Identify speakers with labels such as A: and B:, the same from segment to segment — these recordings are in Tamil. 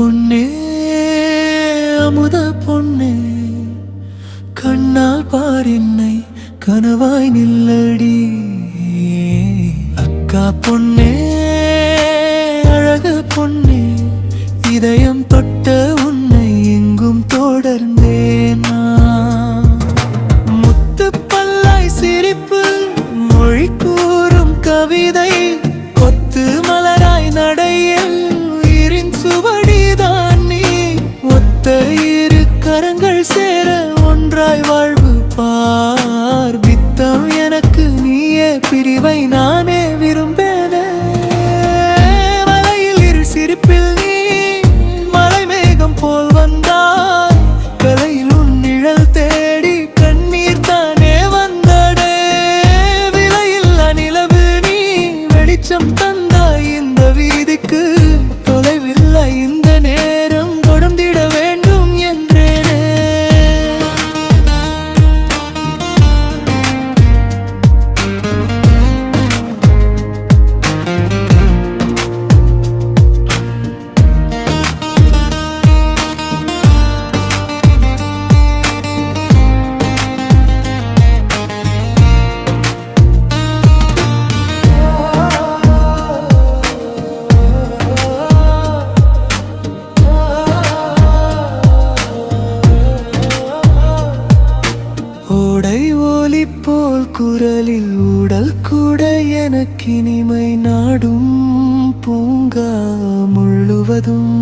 A: பொன்னே அமுத பொன்னே கண்ணால் பார் என்னை கனவாய் நில்லடி. அக்கா பொன்னே அழகு பொன்னே இதயம் தொட்ட உன்னை எங்கும் தொடர்ந்தேன் முத்து பல்லாய் சிரிப்பு மொழி கூறும் கவிதை கொத்து மலராய் நடையில் சேர ஒன்றாய் வாழ்வு பார். பித்தம் எனக்கு நீயே பிரிவை நான் குருவி போல் குரலில் உடல் கூட எனக்கினிமை நாடும். பூங்கா முழுவதும்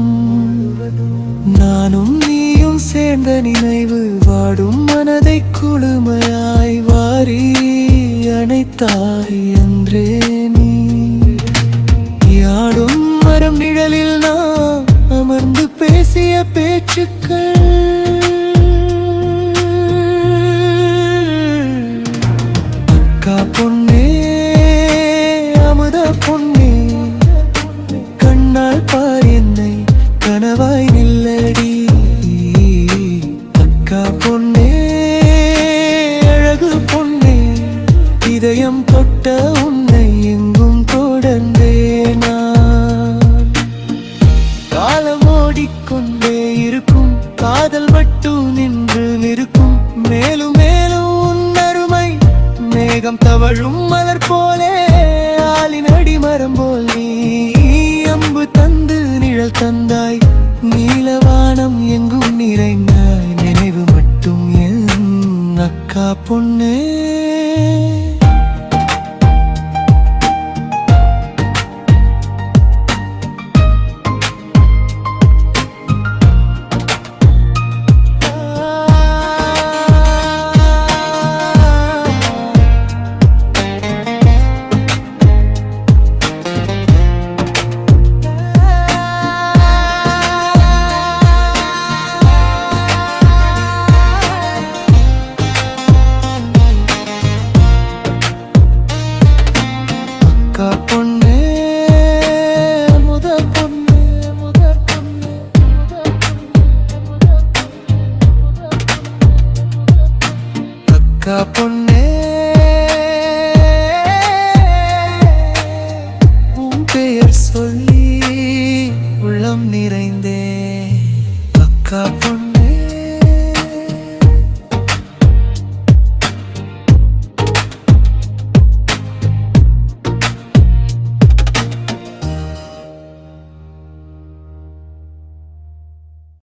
A: நானும் நீயும் சேர்ந்த நினைவு வாடும் மனதை குழுமையாய் வாரி அணைத்தாய் என்றே நீ. யாடும் இதயம் தொட்ட உன்னை எங்கும் தொடர்ந்தேனா? காலம் ஓடிக்கொண்டே இருக்கும் காதல் மட்டும் நின்று நிற்கும். மேலும் மேலும் உன்னருமை மேகம் தவழும் மலர் போலே ஆளின் அடிமரம் போல் நீ அம்பு தந்து நிழல் தந்தாய். நீலவானம் எங்கும் நிறைந்தாய் நினைவு மட்டும் என் அக்கா பொண்ணு. up